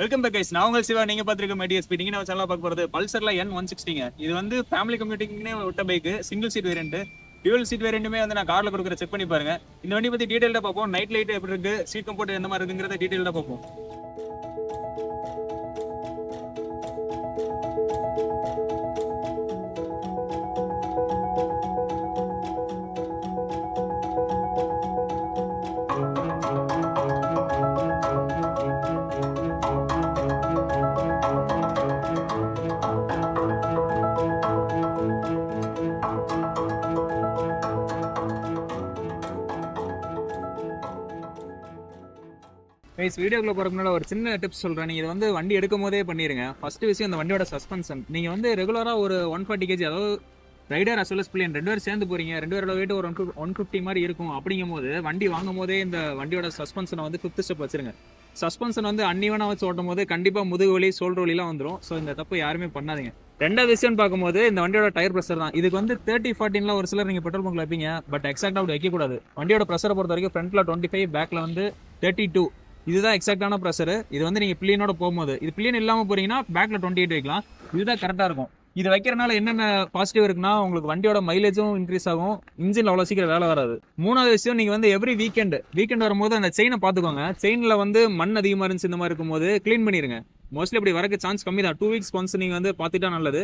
Welcome back guys நான் உங்கள் சிவா. நீங்க பார்த்துருக்க மெடிஎஸ்பி நீங்கள் நம்ம சேனல் பார்க்க போகிறது பல்சரில் என் ஒன் சிக்ஸ்டிங்க இது வந்து ஃபேமிலி கம்யூனிட்டிங்னே விட்ட bike single seat variant dual seat வேரியண்ட்டுமே வந்து நான் கார்ல கொடுக்குற செக் பண்ணி பாருங்க. இந்த வண்டி பத்தி டீட்டெயிலாக பார்ப்போம். நைட் லைட் எப்படி இருக்கு? சீட் கம்ஃபர்ட் எந்த மாதிரி இருக்குங்கிறத டீட்டெயிலாக பார்ப்போம். கைஸ் வீடியோக்குள்ள போறதுக்கு முன்னாடி ஒரு சின்ன டிப்ஸ் சொல்றேன். நீங்கள் இது வந்து வண்டி எடுக்கும் போதே பண்ணிடுங்க ஃபர்ஸ்ட் விஷயம் இந்த வண்டியோட சஸ்பென்ஷன் நீங்க வந்து ரெகுலராக ஒரு ஒன் ஃபார்ட்டி கேஜி அதாவது rider as well as pillion ரெண்டு பேரும் சேர்ந்து போறீங்க. ரெண்டு பேரோட வெயிட் ஒரு ஒன் ஒன் ஃபிஃப்டி மாதிரி இருக்கும். அப்படிங்கும் போது வண்டி வாங்கும் போதே இந்த வண்டியோட சஸ்பென்ஷனை வந்து ஃபிஃப்த் ஸ்டெப் வச்சிருங்க. சஸ்பென்ஷன் வந்து அன்னிவனாக வச்சு ஓட்டும் போது கண்டிப்பா முதுகு வலி சோல்டர் வலிலாம் வந்துடும் ஸோ இந்த தப்பு யாருமே பண்ணாதீங்க. ரெண்டாவது விஷயம் பார்க்கும்போது இந்த வண்டியோட டயர் ப்ரெஷர் தான். இதுக்கு வந்து தேர்ட்டி ஃபார்ட்டின்ல ஒரு சிலர் நீங்கள் பெட்ரோல் பங்க்ல வைப்பீங்க. பட் எக்ஸாக்டாக அப்படி வைக்கக்கூடாது. வண்டியோட ப்ரெஷரை பொறுத்த வரைக்கும் ஃப்ரண்ட்ல டுவெண்ட்டி ஃபைவ் பேக்ல வந்து தேர்ட்டி டூ இதுதான் எக்ஸாக்டான ப்ரெஷர் இது வந்து நீங்கள் பில்லியனோட போகும்போது. இது பில்லியன் இல்லாமல் போறீங்கன்னா பேக்கில் டுவெண்ட்டி எயிட் வைக்கலாம். இதுதான் கரெக்டாக இருக்கும். இது வைக்கிறனால என்னென்ன பாசிட்டிவ் இருக்குன்னா உங்களுக்கு வண்டியோட மைலேஜும் இன்க்ரீஸ் ஆகும். இன்ஜின் அவ்வளோ சீக்கிரம் வேலை வராது. மூணாவது விஷயம் நீங்கள் வந்து எவ்ரி வீக்கெண்ட் வீக்கெண்ட் வரும்போது அந்த செயினை பார்த்துக்கோங்க. செயினில் வந்து மண் அதிகமாக இருந்துச்சு இந்த மாதிரி இருக்கும்போது க்ளீன் பண்ணிடுங்க மோஸ்ட்லி அப்படி வரக்கு சான்ஸ் கம்மி தான். டூ வீக்ஸ் ஒன்ஸ் நீங்கள் வந்து பார்த்துட்டா நல்லது.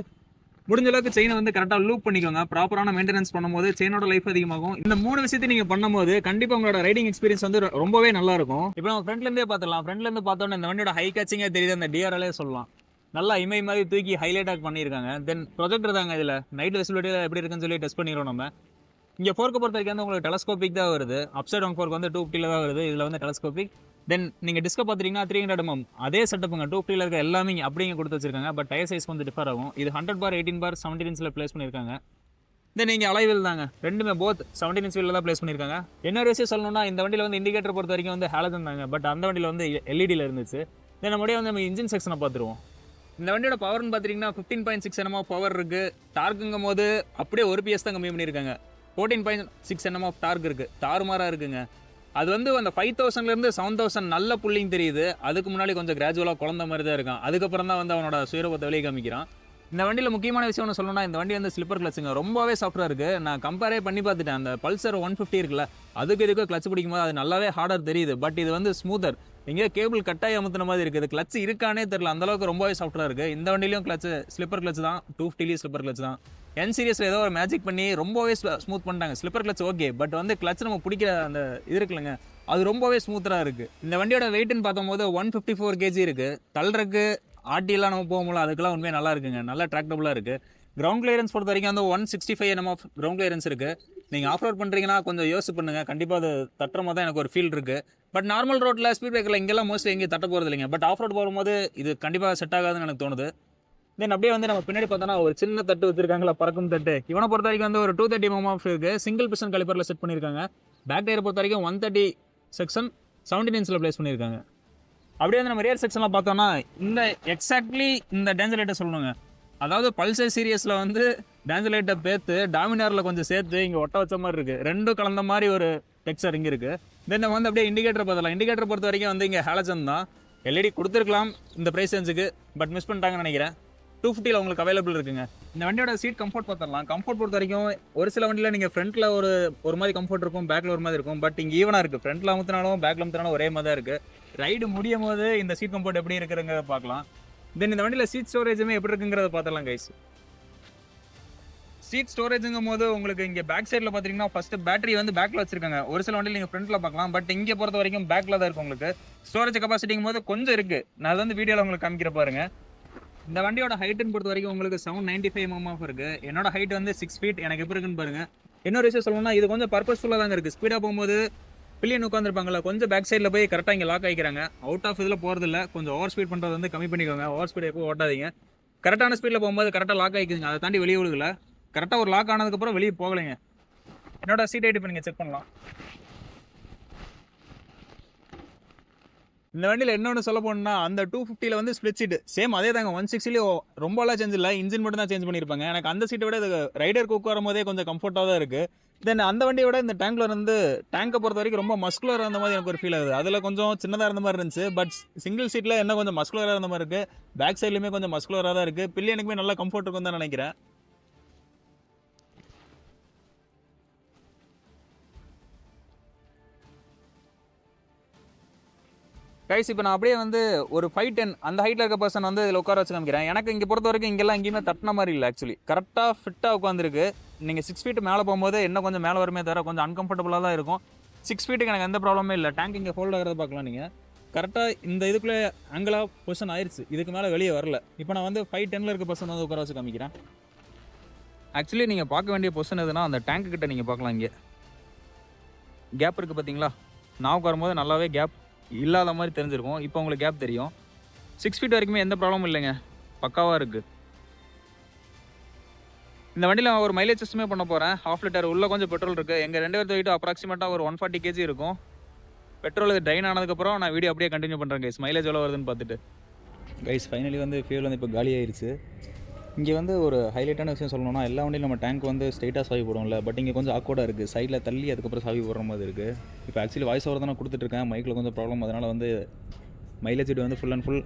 முடிஞ்ச அளவுக்கு செயினை வந்து கரெக்டாக லூப் பண்ணிக்கோங்க. ப்ராப்பரான மெயின்டெனன்ஸ் பண்ணும்போது செயினோட லைஃப் அதிகமாகும். இந்த மூணு விஷயத்தை நீங்கள் பண்ணும்போது கண்டிப்பாக உங்களோட ரைடிங் எக்ஸ்பீரியன்ஸ் வந்து ரொம்பவே நல்லா இருக்கும் இப்போ நம்ம ஃப்ரெண்ட்லேருந்தே பார்த்துலாம் ஃப்ரெண்ட்லேருந்து பார்த்தோன்னே இந்த வண்டியோட ஹை கேச்சிங்கே தெரியுது. அந்த டிஆர்எல்லே சொல்லலாம். நல்லா இமை மாதிரி தூக்கி ஹைலைட்டாக பண்ணியிருக்காங்க. தென் ப்ரொஜெக்டர் தாங்க இதில். நைட் வெசிலிட்டியில் எப்படி இருக்குன்னு சொல்லி டெஸ்ட் பண்ணிடுறோம் நம்ம. இங்கே ஃபோர்க்கு பொறுத்த வரைக்கும் வந்து உங்களுக்கு டெலஸ்கோபிக் தான் வருது. அப்சைட் ஒன் ஃபோர்க்கு வந்து டூ ஃபிஃப்டியில் தான் வருது. இதில் வந்து டெலஸ்கோபிக் தென் நீங்கள் டிஸ்கோ பார்த்தீங்கன்னா த்ரீ ஹண்ட்ரட் எம்எம் mm. அதே செட்டப்புங்க டூ ஃபிஃப்டியில் இருக்க எல்லாமே அப்படிங்க கொடுத்து வச்சிருக்காங்க. பட் டயர் சைஸ் வந்து டிஃபர் ஆகும். இது hundred by eighteen by seventeen இன்ச்சில் ப்ளேஸ் பண்ணியிருக்காங்க. தென் நீங்கள் அலைவில் தாங்க. ரெண்டுமே போத் செவன்டீன் இன்ச் வீலில் தான் ப்ளேஸ் பண்ணியிருக்காங்க. என்ன விஷயம் சொல்லணும்னா இந்த வண்டியில் வந்து இண்டிகேட்டர் பொறுத்த வரைக்கும் வந்து ஹேலஜன் தாங்க. பட் அந்த வண்டியில் வந்து எல்இடியில் இருந்துச்சு. தென் நம்முடைய வந்து நம்ம இன்ஜின் செக்ஷனை பார்த்துருவோம் இந்த வண்டியோட பவர்னு பார்த்தீங்கன்னா ஃபிஃப்டீன் பாயிண்ட் சிக்ஸ் என்னமோ mm பவர் இருக்குது டார்க்குங்கும் போது அப்படியே ஒரு பிஎஸ் தான் கம்மி பண்ணியிருக்காங்க. ஃபோர்டீன் பாயிண்ட் சிக்ஸ் என்னமோ டார்க் இருக்குது தாறுமாறாக இருக்குங்க. அது வந்து அந்த ஃபைவ் தௌசண்ட்லேருந்து செவன் தௌசண்ட் நல்ல புள்ளிங் தெரியுது. அதுக்கு முன்னாடி கொஞ்சம் கிராஜுவலாக குழந்த மாதிரி தான் இருக்கான். அதுக்கப்புறம் தான் வந்து அவனோட சுயரூபத்தை வெளியே காமிக்கிறான். இந்த வண்டியில் முக்கியமான விஷயம் ஒன்று சொல்லணும்னா இந்த வண்டி வந்து ஸ்லிப்பர் கிளச்சுங்க ரொம்பவே சாஃப்டாக இருக்குது நான் கம்பேரே பண்ணி பார்த்துட்டேன். அந்த பல்சர் ஒன் ஃபிஃப்டி இருக்குல்ல அதுக்கு இதுக்கு கிளச் பிடிக்கும் போது அது நல்லாவே ஹார்டர் தெரியுது. பட் இது வந்து ஸ்மூத்தர் எங்கேயோ கேபிள் கட்டாயி அமுத்துன மாதிரி இருக்குது. கிளச் இருக்கானே தெரில அந்தளவுக்கு ரொம்பவே சாஃப்டாக இருக்குது இந்த வண்டிலையும் கிளச்சு ஸ்லிப்பர் கிளச் தான். டூ ஃபிஃப்டிலையும் ஸ்லிப்பர் கிளச் தான். என் சீரியஸில் ஏதோ ஒரு மேஜிக் பண்ணி ரொம்பவே ஸ்மூத் பண்ணிட்டாங்க. ஸ்லிப்பர் கிளச் ஓகே பட் வந்து கிளச் நம்ம பிடிக்கிற அந்த இது இருக்குல்லங்க அது ரொம்பவே ஸ்மூத்தராக இருக்குது இந்த வண்டியோட வெயிட்னு பார்த்தம்போது ஒன் ஃபிஃப்டி ஃபோர் கேஜி இருக்குது தள்ளுறக்கு ஆட்டிலாம் நம்ம போகும்போது அதுக்கெல்லாம் உண்மையாக நல்லா இருக்குங்க. நல்லா ட்ராக்டபுளாக இருக்குது கிரவுண்ட் கிளியரன்ஸ் பொறுத்த வரைக்கும் வந்து ஒன் சிக்ஸ்டி ஃபைவ் நம்ம கிரவுண்ட் கிளியரன்ஸ் இருக்குது நீங்கள் ஆஃப் ரோட் பண்ணுறீங்கன்னா கொஞ்சம் யோசிச்சு பண்ணுங்க. கண்டிப்பாக அது தட்டுற மாதிரி தான் எனக்கு ஒரு ஃபீல் இருக்குது பட் நார்மல் ரோட்டில் ஸ்பீட் பிரேக்கரில் இங்கெல்லாம் மோஸ்ட்லி எங்கேயும் தட்ட போகிறது இல்லைங்க பட் ஆஃப் ரோட் போகும்போது இது கண்டிப்பாக செட் ஆகாதுன்னு எனக்கு தோணுது. தென் அப்படியே வந்து நம்ம பின்னாடி பார்த்தோன்னா ஒரு சின்ன தட்டு வச்சிருக்காங்களா பறக்கும் தட்டு. இவனை பொறுத்த வரைக்கும் வந்து ஒரு டூ தேர்ட்டி எம் ஆஃப் இருக்கு. சிங்கிள் பிசன் கலிப்பரில் செட் பண்ணியிருக்காங்க பேக் டயர் பொறுத்த வரைக்கும் ஒன் தேர்ட்டி செக்ஷன் செவன்டீன் இன்ச்சில் ப்ளேஸ் பண்ணியிருக்காங்க அப்படியே வந்து நம்ம ரியர் செக்ஷனில் பார்த்தோம்னா இந்த எக்ஸாக்ட்லி இந்த டேஞ்சர் லைட்டை சொல்லணுங்க. அதாவது பல்சர் சீரியஸில் வந்து டேஞ்சர் லைட்டை பேர்த்து டாமினாரில் கொஞ்சம் சேர்த்து இங்கே ஒட்ட வச்ச மாதிரி இருக்குது ரெண்டும் கலந்த மாதிரி ஒரு டெக்ஸ்சர் இங்கே இருக்குது தென் நம்ம வந்து அப்படியே இண்டிகேட்டர் பார்த்தலாம் இண்டிகேட்டர் பொறுத்த வரைக்கும் வந்து இங்கே ஹேலஜன் தான். எல்இடி கொடுத்துருக்கலாம் இந்த ப்ரைஸ் ரேஞ்சுக்கு பட் மிஸ் பண்ணிட்டாங்கன்னு நினைக்கிறேன். டூ ஃபிஃப்டியில் உங்களுக்கு அவைலபிள் இருக்குங்க. இந்த வண்டியோட சீட் கம்ஃபர்ட் பார்த்துடலாம். கம்ஃபர்ட் பொறுத்த வரைக்கும் ஒரு சில வண்டியில் நீங்கள் ஃப்ரண்ட்டில் ஒரு ஒரு மாதிரி கம்ஃபர்ட் இருக்கும் பேக்கில் ஒரு மாதிரி இருக்கும் பட் இங்கே ஈவனாக இருக்குது ஃப்ரண்ட்டில் அமுத்தினாலும் பேக்கில் அமுத்தினாலும் ஒரே மாதிரி தான் இருக்குது ரைடு முடியும் போது இந்த சீட் கம்ஃபர்ட் எப்படி இருக்குதுங்க பார்க்கலாம். தென் இந்த வண்டியில் சீட் ஸ்டோரேஜுமே எப்படி இருக்குங்கிறத பார்த்துடலாம் கைஸ் சீட் ஸ்டோரேஜுங்கும் போது உங்களுக்கு இங்கே பேக் சைடில் பார்த்தீங்கன்னா ஃபஸ்ட்டு பேட்டரி வந்து பேக்கில் வச்சிருக்காங்க. ஒரு சில வண்டியில் நீங்கள் ஃப்ரண்ட்டில் பார்க்கலாம் பட் இங்கே பொறுத்த வரைக்கும் பேக்கில் தான் இருக்கும் உங்களுக்கு. ஸ்டோரேஜ் கெப்பாசிட்டிங்கும் போது கொஞ்சம் இருக்குது நான் அது வந்து வீடியோவில் உங்களுக்கு காமிக்கிற பாருங்கள் இந்த வண்டியோட ஹைட்டுன்னு பொறுத்த வரைக்கும் உங்களுக்கு seven ninety five MM of இருக்குது என்னோட ஹைட் வந்து சிக்ஸ் ஃபீட் எனக்கு எப்படி இருக்குன்னு பாருங்கள் இன்னொரு விஷயம் சொல்லணும்னா இது கொஞ்சம் பர்பஸ்ஃபுல்லாக தாங்க இருக்குது ஸ்பீடாக போகும்போது பில்லியன் உட்காந்துருப்பாங்களா கொஞ்சம் பேக் சைடில் போய் கரெக்டாக இங்கே லாக் ஆகிக்கிறாங்க அவுட் ஆஃப் இதில் போகிறது இல்லை கொஞ்சம் ஓவர் ஸ்பீட் பண்ணுறது வந்து கம்மி பண்ணிக்கோங்க. ஓவர் ஸ்பீட் எப்போ ஓட்டாதீங்க. கரெக்டான ஸ்பீடில் போகும்போது கரெக்டாக லாக் ஆகிக்குதுங்க அதை தாண்டி வெளியே விழுகல. கரெக்டாக ஒரு லாக் ஆனதுக்கப்புறம் வெளியே போகலைங்க. என்னோட சீட் ஹைட் இப்போ நீங்கள் செக் பண்ணலாம். இந்த வண்டியில் என்னென்னு சொல்ல போனால் அந்த டூ ஃபிஃப்டியில் வந்து ஸ்பிளிட் சீட் சேம் அதே தாங்க ஒன் சிக்ஸ்டிலையும் ரொம்பலாம் சேஞ்ச் இல்லை. இன்ஜின் மட்டும் தான் சேஞ்ச் பண்ணியிருப்பாங்க. எனக்கு அந்த சீட்டை விட இது ரைடருக்கு உட்காரும் போதே கொஞ்சம் கம்ஃபர்ட்டாக தான் இருக்குது தென் அந்த வண்டியை விட இந்த டேங்க்ல இருந்து டேங்கை பொறுத்த வரைக்கும் ரொம்ப மஸ்குலராக இருந்த மாதிரி எனக்கு ஒரு ஃபீல் ஆகுது. அதில் கொஞ்சம் சின்னதாக இருந்த மாதிரி இருந்துச்சு. பட் சிங்கிள் சீட்டில் என்ன கொஞ்சம் மஸ்குலராக இருந்த மாதிரி இருக்குது பேக் சைட்லையுமே கொஞ்சம் மஸ்குலராக தான் இருக்குது பில்லியனுக்குமே நல்லா கம்ஃபர்ட் இருக்கும் தான் நினைக்கிறேன். கைஸ் இப்போ நான் அப்படியே வந்து ஒரு ஃபைவ் டென் அந்த ஹைட்டில் இருக்க பர்சன் வந்து இதில் உட்கார வச்சு காமிக்கிறேன். எனக்கு இங்கே பொறுத்த வரைக்கும் இங்கெல்லாம் எங்கேயுமே தட்டின மாதிரி இல்லை ஆக்சுவலி கரெக்டாக ஃபிட்டாக உட்காந்துருக்கு நீங்கள் சிக்ஸ் ஃபீட் மேலே போகும்போது இன்னும் கொஞ்சம் மேலே வருமே தவிர கொஞ்சம் அன்கம்ஃபர்டபுளாக தான் இருக்கும். சிக்ஸ் ஃபீட்டுக்கு எனக்கு எந்த ப்ராப்ளமே இல்லை. டேங்க் இங்கே ஹோல்ட் ஆகிறத பார்க்கலாம் நீங்கள் கரெக்டாக இந்த இதுக்குள்ளே ஆங்கிளாக பொசிஷன் ஆயிடுச்சு இதுக்கு மேலே வெளியே வரல. இப்போ நான் வந்து ஃபைவ் டெனில் இருக்க பர்சன் வந்து உட்கார வச்சு காமிக்கிறேன். ஆக்சுவலி நீங்கள் பார்க்க வேண்டிய பொசிஷன் எதுனா அந்த டேங்க்கு கிட்ட நீங்கள் பார்க்கலாம் இங்கே. கேப் இருக்குது பார்த்தீங்களா நான் உட்காரும்போது நல்லாவே கேப் இல்லாத மாதிரி தெரிஞ்சிருக்கும். இப்போ உங்களுக்கு கேப் தெரியும். சிக்ஸ் ஃபீட் வரைக்குமே எந்த ப்ராப்ளமும் இல்லைங்க. பக்காவாக இருக்குது இந்த வண்டியில் நான் ஒரு மைலேஜ் சிஸ்டமே பண்ண போகிறேன் ஹாஃப் லிட்டர் உள்ளே கொஞ்சம் பெட்ரோல் இருக்குது எங்கள் ரெண்டு பேர்த்து வெயிட் அப்ராக்சிமேட்டாக ஒரு ஒன் ஃபார்ட்டி கேஜி இருக்கும். பெட்ரோல் இது ட்ரைன் ஆனதுக்கப்புறம் நான் வீடியோ அப்படியே கண்டினியூ பண்ணுறேன் கைஸ் மைலேஜ் எவ்வளோ வருதுன்னு பார்த்துட்டு. கைஸ் ஃபைனலி வந்து ஃபியூல் வந்து இப்போ காலி ஆயிடுச்சு இங்கே வந்து ஒரு ஹைலைட்டான விஷயம் சொல்லணும்னா எல்லா வண்டியும் நம்ம டேங்க் வந்து ஸ்ட்ரைட்டாக சாவி போடுவோம்ல. பட் இங்கே கொஞ்சம் ஆக்வர்டாக இருக்குது சைடில் தள்ளி அதுக்கப்புறம் சாவி போடுற மாதிரி இருக்குது இப்போ ஆக்சுவலி வாய்ஸ் ஓவர் தானே கொடுத்துட்ருக்கேன் மைக்கில் கொஞ்சம் ப்ராப்ளம் அதனால் வந்து மைலேஜ் வந்து ஃபுல் அண்ட் ஃபுல்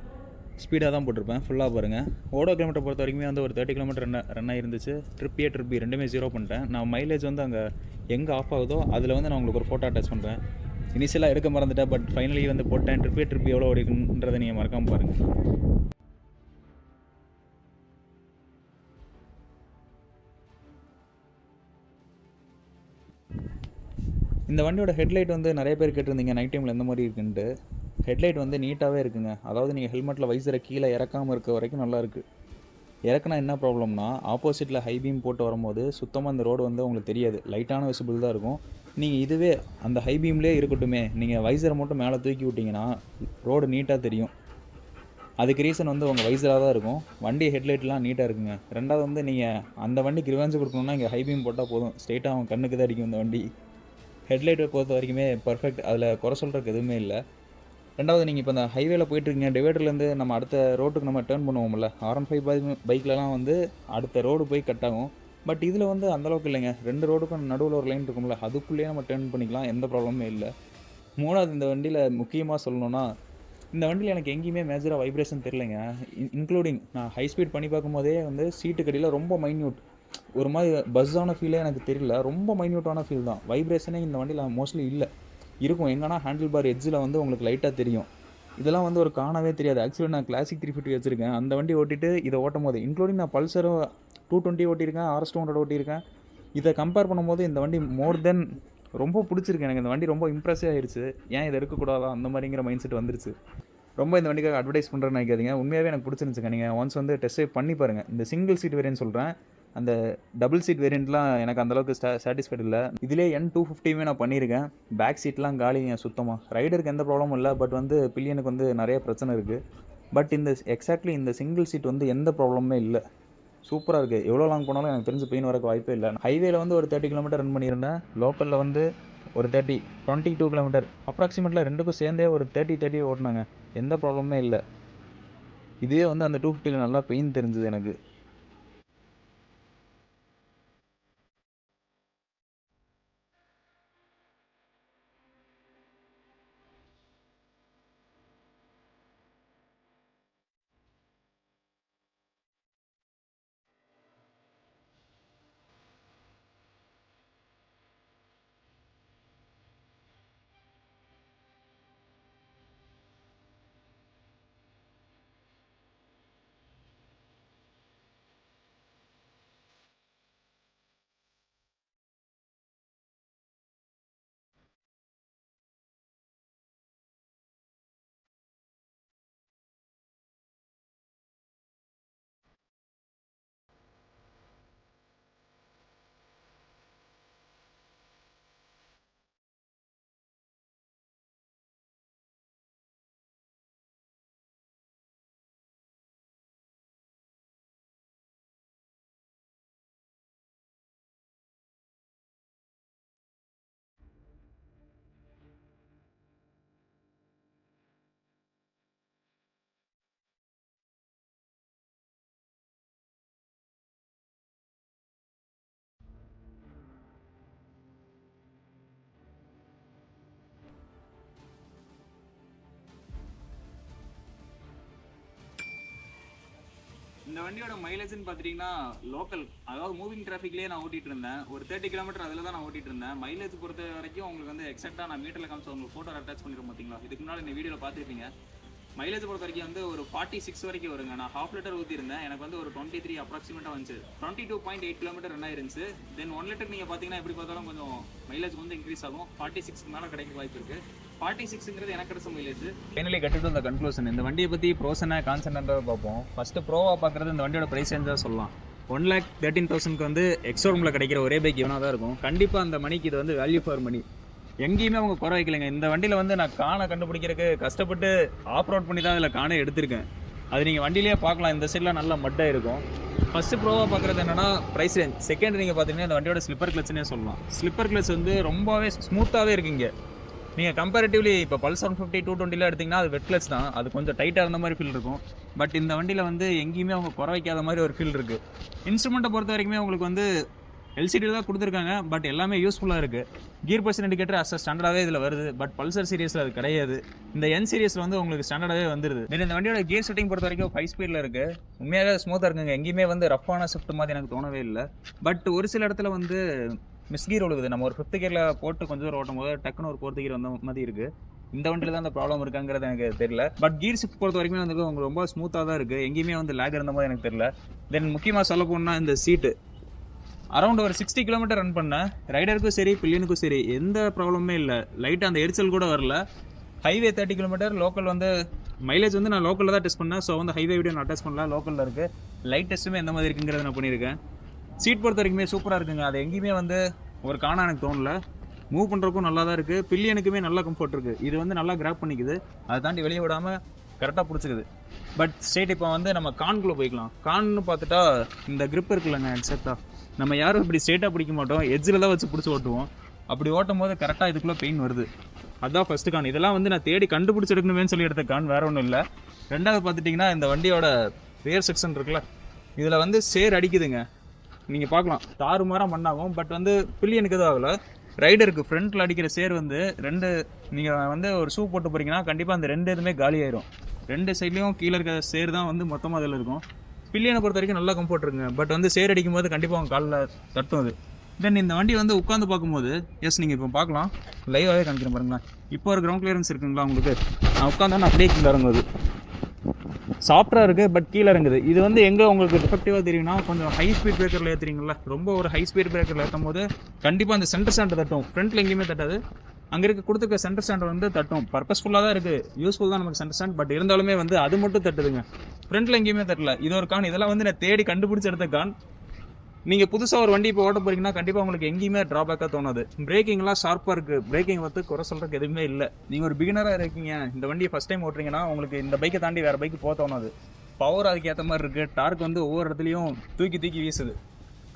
ஸ்பீடாக தான் போட்டிருப்பேன். ஃபுல்லாக பாருங்கள் ஓடோ கிலோமீட்டர் பொறுத்த வரைக்குமே வந்து ஒரு தேர்ட்டி கிலோமீட்டர் ரன் ரன் ஆயிருந்துச்சு. ட்ரிப் ஏ ட்ரிப் ரெண்டுமே ஜீரோ பண்ணிட்டேன். நான் மைலேஜ் வந்து அங்கே எங்கே ஆஃப் ஆகுதோ அதில் வந்து நான் உங்களுக்கு ஒரு ஃபோட்டோ அட்டாச் பண்ணுறேன் இனிஷியலாக எடுக்க மறந்துட்டேன். பட் ஃபைனலி வந்து போட்டேன். ட்ரிப் ஏ ட்ரிப் எவ்வளோ ஓடிக்குன்றதை நீங்கள் மறக்காமல் பாருங்கள் இந்த வண்டியோட ஹெட்லைட் வந்து நிறைய பேர் கேட்டிருந்தீங்க நைட் டைமில் எந்த மாதிரி இருக்குன்ட்டு. ஹெட்லைட் வந்து நீட்டாகவே இருக்குங்க. அதாவது நீங்கள் ஹெல்மெட்டில் வைசரை கீழே இறக்காமல் இருக்க வரைக்கும் நல்லா இருக்குது இறக்குனா என்ன ப்ராப்ளம்னா ஆப்போசிட்டில் ஹை பீம் போட்டு வரும்போது சுத்தமாக அந்த ரோடு வந்து உங்களுக்கு தெரியாது. லைட்டான விசிபிள் தான் இருக்கும். நீங்கள் இதுவே அந்த ஹை பீம்லேயே இருக்கட்டுமே. நீங்கள் வைசரை மட்டும் மேலே தூக்கி விட்டிங்கன்னா ரோடு நீட்டாக தெரியும். அதுக்கு ரீசன் வந்து உங்கள் வைசராக தான் இருக்கும். வண்டி ஹெட்லைட்லாம் நீட்டாக இருக்குங்க. ரெண்டாவது வந்து நீங்கள் அந்த வண்டிக்கு ரிவென்ஸ் கொடுக்கணுன்னா இங்கே ஹை பீம் போட்டால் போதும். ஸ்ட்ரெயிட்டாக அவன் கண்ணுக்கு தான் அடிக்கும் இந்த வண்டி. ஹெட்லைட்டை பொறுத்த வரைக்குமே பர்ஃபெக்ட் அதில் குறை சொல்கிறதுக்கு எதுவுமே இல்லை. ரெண்டாவது நீங்கள் இப்போ இந்த ஹைவேல போயிட்டுருக்கீங்க டிவைடர்லேருந்து நம்ம அடுத்த ரோட்டுக்கு நம்ம டேர்ன் பண்ணுவோம்ல ஆர் ஒன் ஃபைவ் பைக் பைக்லலாம் வந்து அடுத்த ரோடு போய் கட் ஆகும். பட் இதில் வந்து அந்தளவுக்கு இல்லைங்க. ரெண்டு ரோடுக்கும் நடுவில் ஒரு லைன் இருக்கும்ல அதுக்குள்ளேயே நம்ம டேர்ன் பண்ணிக்கலாம் எந்த ப்ராப்ளமே இல்லை. மூணாவது இந்த வண்டியில் முக்கியமாக சொல்லணும்னா இந்த வண்டியில் எனக்கு எங்கேயுமே மேஜராக வைப்ரேஷன் தெரிலங்க இன்க்ளூடிங் நான் ஹை ஸ்பீட் பண்ணி பார்க்கும்போதே வந்து சீட்டு கடியில் ரொம்ப மைன்யூட் ஒரு மாதிரி பஸ்ஸான ஃபீலே எனக்கு தெரியல. ரொம்ப மைன்யூட்டான ஃபீல் தான். வைப்ரேஷனே இந்த வண்டியில் மோஸ்ட்லி இல்லை. இருக்கும். எங்கன்னா ஹேண்டில் பார் எட்ஜில் வந்து உங்களுக்கு லைட்டாக தெரியும். இதெல்லாம் வந்து ஒரு காணவே தெரியாது. ஆக்சுவலி நான் கிளாசிக் த்ரீ ஃபிஃப்டி வச்சுருக்கேன். அந்த வண்டி ஓட்டிட்டு இதை ஓட்டும் போது இன்க்ளூடிங் நான் பல்சரும் டூ டுவெண்ட்டி ஓட்டியிருக்கேன் ஆர்எஸ் டூ ஹண்ட்ரட் ஓட்டியிருக்கேன். இதை கம்பேர் பண்ணும்போது இந்த வண்டி மோர் தென் ரொம்ப பிடிச்சிருக்கு. எனக்கு இந்த வண்டி ரொம்ப இம்ப்ரெஸ்ஸே ஆயிடுச்சு ஏன் இதை எடுக்கக்கூடாதா? அந்த மாதிரிங்கிற மைண்ட் செட் வந்துருச்சு. ரொம்ப இந்த வண்டிக்காக அட்வர்டைஸ் பண்ணுறேன்னு நினைக்காதீங்க. உண்மையாகவே எனக்கு பிடிச்சிருந்துச்சுங்க. நீங்கள் ஒன்ஸ் வந்து டெஸ்ட் பண்ணி பாருங்கள் இந்த சிங்கிள் சீட் வேறேன்னு சொல்கிறேன் அந்த டபுள் சீட் வேரியண்ட்லாம் எனக்கு அந்தளவுக்கு ஸ்டா சாட்டிஸ்ஃபைட் இல்லை. இதிலே என் டூ ஃபிஃப்டியுமே நான் பண்ணியிருக்கேன் பேக் சீட்லாம் காலிங்க சுத்தமாக ரைடருக்கு எந்த ப்ராப்ளமும் இல்லை பட் வந்து பில்லியனுக்கு வந்து நிறைய பிரச்சனை இருக்குது பட் இந்த எக்ஸாக்ட்லி இந்த சிங்கிள் சீட் வந்து எந்த ப்ராப்ளமுமே இல்லை. சூப்பராக இருக்குது எவ்வளோ லாங் போனாலும் எனக்கு தெரிஞ்சு பெயின் வரக்கு வாய்ப்பே இல்லை. ஹைவேல வந்து ஒரு தேர்ட்டி கிலோமீட்டர் ரன் பண்ணியிருந்தேன். லோக்கலில் வந்து ஒரு தேர்ட்டி டுவெண்ட்டி டூ கிலோமீட்டர் அப்ராக்சிமேட்டில் ரெண்டுக்கும் சேர்ந்தே ஒரு தேர்ட்டி தேர்ட்டி ஓட்டினாங்க. எந்த ப்ராப்ளமே இல்லை. இதே வந்து அந்த டூ ஃபிஃப்டியில் நல்லா பெயின் தெரிஞ்சுது எனக்கு. இந்த வண்டியோட மைலேஜ்னு பார்த்தீங்கன்னா லோக்கல் அதாவது மூவிங் டிராஃபிக்லேயே நான் ஓட்டிட்டு இருந்தேன். ஒரு தேர்ட்டி கிலோமீட்டர் அதில் தான் நான் ஓட்டிட்டு இருந்தேன். மைலேஜ் பொறுத்த வரைக்கும் உங்களுக்கு வந்து எக்ஸாக்டாக நான் மீட்டரில் காமிச்சு உங்களுக்கு ஃபோட்டோ அட்டாச் பண்ணிருக்கோம் பார்த்தீங்களா இதுக்கு முன்னாடி இந்த வீடியோவில் பார்த்துருப்பீங்க. மைலேஜ் பொறுத்த வரைக்கும் வந்து ஒரு ஃபார்ட்டி சிக்ஸ் வரைக்கும் வருங்க. நான் ஹாஃப் லிட்டர் ஊற்றிருந்தேன் எனக்கு வந்து ஒரு டுவெண்ட்டி த்ரீ அப்ராக்சிமேட்டாக வந்துச்சு. Twenty two point eight kilometre run ஆயிருந்துச்சு. Then one litre நீங்கள் பார்த்தீங்கன்னா எப்படி பார்த்தாலும் கொஞ்சம் மைலேஜ் வந்து இன்க்ரீஸ் ஆகும். ஃபார்ட்டி சிக்ஸ்க்கு மேலே கிடைக்க வாய்ப்பு இருக்குது ஃபார்ட்டி சிக்ஸ்ங்கிறது எனக்கு கிடைச்ச மைலேஜ் ஃபைனலி கட்டிட்டு வந்த கன்க்ளூஷன் இந்த வண்டியை பற்றி ப்ரோசனை கான்சென்ட்ன்றதை பார்ப்போம். ஃபஸ்ட்டு ப்ரோவாக பார்க்குறது இந்த வண்டியோட ப்ரைஸ் தான் சொல்லலாம். ஒன் லேக் தேர்ட்டின் தௌசண்ட்க்கு வந்து எக்ஸோரூமில் கிடைக்கிற ஒரே பைக் இவனாக தான் இருக்கும். கண்டிப்பாக அந்த மணிக்கு இது வந்து வேல்யூ ஃபார் மணி எங்கேயுமே அவங்க குறை வைக்கலைங்க. இந்த வண்டியில் வந்து நான் காணை கண்டுபிடிக்கிறதுக்கு கஷ்டப்பட்டு ஆஃப் ரோட் பண்ணி தான் அதில் காணை எடுத்திருக்கேன். அது நீங்கள் வண்டியிலேயே பார்க்கலாம். இந்த சைடில் நல்லா மட்டாக இருக்கும். ஃபஸ்ட்டு ப்ரோவாக பார்க்குறது என்னன்னா ப்ரைஸ் ரேஞ்ச் செகண்ட் நீங்கள் பார்த்தீங்கன்னா இந்த வண்டியோட ஸ்லிப்பர் கிளச்னே சொல்லலாம். ஸ்லிப்பர் கிளச் வந்து ரொம்பவே ஸ்மூத்தாகவே இருக்குங்க நீங்கள் கம்பேரிட்டிவ்லி இப்போ பல்ஸ் ஒன் ஃபிஃப்டி டூ டுவெண்ட்டியில் எடுத்திங்கன்னா அது வெட்லெஸ் தான். அது கொஞ்சம் டைட்டாக இருந்த மாதிரி ஃபீல் இருக்கும். பட் இந்த வண்டியில் வந்து எங்கேயுமே அவங்க குறை வைக்காத மாதிரி ஒரு ஃபீல் இருக்குது இன்ஸ்ட்ருமெண்ட்டை பொறுத்த வரைக்குமே உங்களுக்கு வந்து எல்சிடி தான் கொடுத்துருக்காங்க. பட் எல்லாமே யூஸ்ஃபுல்லாக இருக்குது கியர் பர்சன் இண்டிகேட்டர் அஸ் ஸ்டாண்டர்டாகவே இதில் வருது. பட் பல்சர் சீரியஸில் அது கிடையாது. இந்த என் சீரியஸில் வந்து உங்களுக்கு ஸ்டாண்டர்டாகவே வந்துருது. தென் இந்த வண்டியோட கியர் செட்டிங் பொறுத்த வரைக்கும் ஃபைவ் ஸ்பீடில் இருக்குது உண்மையாகவே ஸ்மூத்தாக இருக்குங்க. எங்கேயுமே வந்து ரஃப்பான ஷிஃப்ட் மாதிரி எனக்கு தோணவே இல்லை. பட் ஒரு சில இடத்துல வந்து மிஸ் கீர் ஒழுகுது நம்ம ஒரு ஃபிஃப்த் கியரில் போட்டு கொஞ்சம் தூரம் ஓட்டும் போது டக்குன்னு ஒரு ஃபோர்த் கியர் வந்த மாதிரி இருக்குது இந்த வண்டியில் தான் அந்த ப்ராப்ளம் இருக்காங்கிறது எனக்கு தெரியல. பட் கீர் ஷிஃப்ட் பொறுத்த வரைக்கும் வந்து உங்களுக்கு ரொம்ப ஸ்மூத்தாக தான் இருக்குது எங்கேயுமே வந்து லேக் இருந்த மாதிரி எனக்கு தெரியல. தென் முக்கியமாக சொல்ல போனால் இந்த சீட்டு அரௌண்ட் ஒரு சிக்ஸ்டி கிலோமீட்டர் ரன் பண்ணேன். ரைடருக்கும் சரி பில்லியனுக்கும் சரி எந்த ப்ராப்ளமே இல்லை. லைட்டாக அந்த எரிச்சல் கூட வரல. ஹைவே தேர்ட்டி கிலோமீட்டர் லோக்கல் வந்து மைலேஜ் வந்து நான் லோக்கலில் தான் டெஸ்ட் பண்ணேன். ஸோ வந்து ஹைவே வீடியோ நான் டெஸ்ட் பண்ணல. லோக்கலில் இருக்குது லைட் டெஸ்ட்டுமே எந்த மாதிரி இருக்குங்கிறத நான் பண்ணியிருக்கேன். சீட் பொறுத்த வரைக்குமே சூப்பராக இருக்குங்க. அது எங்கேயுமே வந்து ஒரு காணா எனக்கு தோணல. மூவ் பண்ணுறக்கும் நல்லா தான் இருக்குது பில்லியனுக்குமே நல்லா கம்ஃபர்ட் இருக்குது இது வந்து நல்லா கிராப் பண்ணிக்குது. அதை தாண்டி வெளியே விடாமல் கரெக்டாக பிடிச்சிக்குது. பட் ஸ்ட்ரெயிட் இப்போ வந்து நம்ம கான்குள்ளே போய்க்கலாம். கான்னு பார்த்துட்டா இந்த கிரிப் இருக்குல்லங்க எக்ஸாக்டாக நம்ம யாரும் இப்படி ஸ்ட்ரெயிட்டாக பிடிக்க மாட்டோம். எஜ்ஜில் தான் வச்சு பிடிச்சி ஓட்டுவோம். அப்படி ஓட்டும் போது கரெக்டாக இதுக்குள்ளே பெயின் வருது. அதுதான் ஃபஸ்ட்டு கான் இதெல்லாம் வந்து நான் தேடி கண்டுபிடிச்சி எடுக்கணுமேனு சொல்லி எடுத்த கான் வேறு ஒன்றும் இல்லை. ரெண்டாவது பார்த்துட்டிங்கன்னா இந்த வண்டியோட ரியர் செக்ஷன் இருக்குல்ல. இதில் வந்து சேர் அடிக்குதுங்க. நீங்கள் பார்க்கலாம். தாறுமாறாக மண்ணாகும். பட் வந்து பில்லியனுக்கு எதுவும் ஆகலை. ரைடருக்கு ஃப்ரண்ட்டில் அடிக்கிற சேர் வந்து ரெண்டு நீங்கள் வந்து ஒரு ஷூ போட்டு போகிறீங்கன்னா கண்டிப்பாக அந்த ரெண்டு இதுவுமே காலி ஆயிரும். ரெண்டு சைட்லேயும் கீழே இருக்கிற சேர் தான் வந்து மொத்தமாக அதில் இருக்கும். பில்லியனை பொறுத்த வரைக்கும் நல்லா கம்ஃபர்ட் இருக்குங்க. பட் வந்து சேர் அடிக்கும் போது கண்டிப்பாக அவங்க காலில் தட்டும் அது. தென் இந்த வண்டி வந்து உட்காந்து பார்க்கும்போது எஸ் நீங்கள் இப்போ பார்க்கலாம். லைவாகவே காமிக்கிறேன் பாருங்களேன். இப்போ ஒரு கிரவுண்ட் கிளியரன்ஸ் இருக்குங்களா உங்களுக்கு? நான் உட்காந்தா அப்படியே கீழே இறங்குது சாஃப்டாக இருக்குது பட் கீழே இறங்குது. இது வந்து எங்கே உங்களுக்கு டிஃபெக்டிவாக தெரியும்னா கொஞ்சம் ஹை ஸ்பீட் பிரேக்கரில் ஏற்றுறீங்களா ரொம்ப ஒரு ஹை ஸ்பீட் பிரேக்கரில் ஏற்றும் போது கண்டிப்பாக அந்த சென்டர் ஸ்டாண்டை தட்டும் ஃப்ரண்ட்டில் எங்கேயுமே தட்டாது. அங்கே இருக்க கொடுத்துருக்க சென்டர் ஸ்டாண்ட் வந்து தட்டும். பர்பஸ்ஃபுல்லாக தான் இருக்குது யூஸ்ஃபுல் தான் நமக்கு சென்டர் ஸ்டாண்ட் பட் இருந்தாலுமே வந்து அது மட்டும் தட்டுதுங்க. ஃப்ரண்ட்டில் எங்கேயுமே தட்டல. இது ஒரு கான். இதெல்லாம் வந்து நான் தேடி கண்டுபிடிச்ச எடுத்த கான். நீங்கள் புதுசாக ஒரு வண்டி இப்போ ஓட்ட போறீங்கன்னா கண்டிப்பாக உங்களுக்கு எங்கேயுமே ட்ராபேக்காக தோணாது. பிரேக்கிங்லாம் ஷார்ப்பாக இருக்குது பிரேக்கிங் வந்து குறை சொல்கிறதுக்கு எதுவுமே இல்லை. நீங்கள் ஒரு பிகினராக இருக்கீங்க. இந்த வண்டியை ஃபஸ்ட் டைம் ஓட்டுறீங்கன்னா உங்களுக்கு இந்த பைக்கை தாண்டி வேறு பைக்கு போக தோணாது. பவர் அதுக்கு ஏற்ற மாதிரி இருக்குது டார்க் வந்து ஒவ்வொரு இடத்துலையும் தூக்கி தூக்கி வீசுது.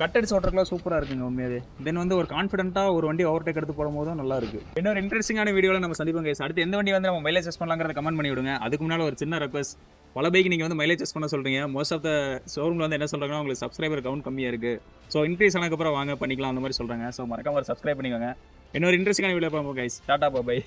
கட்டடிச்சு ஓட்டுறதுலாம் சூப்பராக இருக்குங்க உண்மையாவே. தென் வந்து ஒரு கான்ஃபிடென்ட்டாக ஒரு வண்டி ஓவர்டேக் எடுத்து போடும் போதும் நல்லா இருக்கு. இன்னொரு இன்ட்ரெஸ்டிங்கான வீடியோவில் நம்ம சந்திப்போம் guys. அடுத்து எந்த வண்டி வந்து நம்ம மைலேஜ் டெஸ்ட் பண்ணலாங்கிறத கமெண்ட் பண்ணி விடுங்க. அதுக்கு முன்னால் ஒரு சின்ன ரெக்வஸ்ட் பல பைக் நீங்கள் வந்து மைலேஜ் டெஸ்ட் பண்ண சொல்கிறீங்க மோஸ்ட் ஆஃப் த ஷோரூமில் வந்து என்ன சொல்கிறாங்கன்னா உங்களுக்கு சப்ஸ்கிரைபர் கவுண்ட் கம்மியாக இருக்குது ஸோ இன்க்ரீஸ் ஆனதுக்கப்புறம் வாங்க பண்ணிக்கலாம் அந்த மாதிரி சொல்கிறாங்க ஸோ மறக்காம ஒரு சப்ஸ்கிரைப் பண்ணிக்கோங்க. இன்னொரு இன்ட்ரெஸ்டிங்கான வீடியோ பார்ப்போம் கைஸ் பா பாய்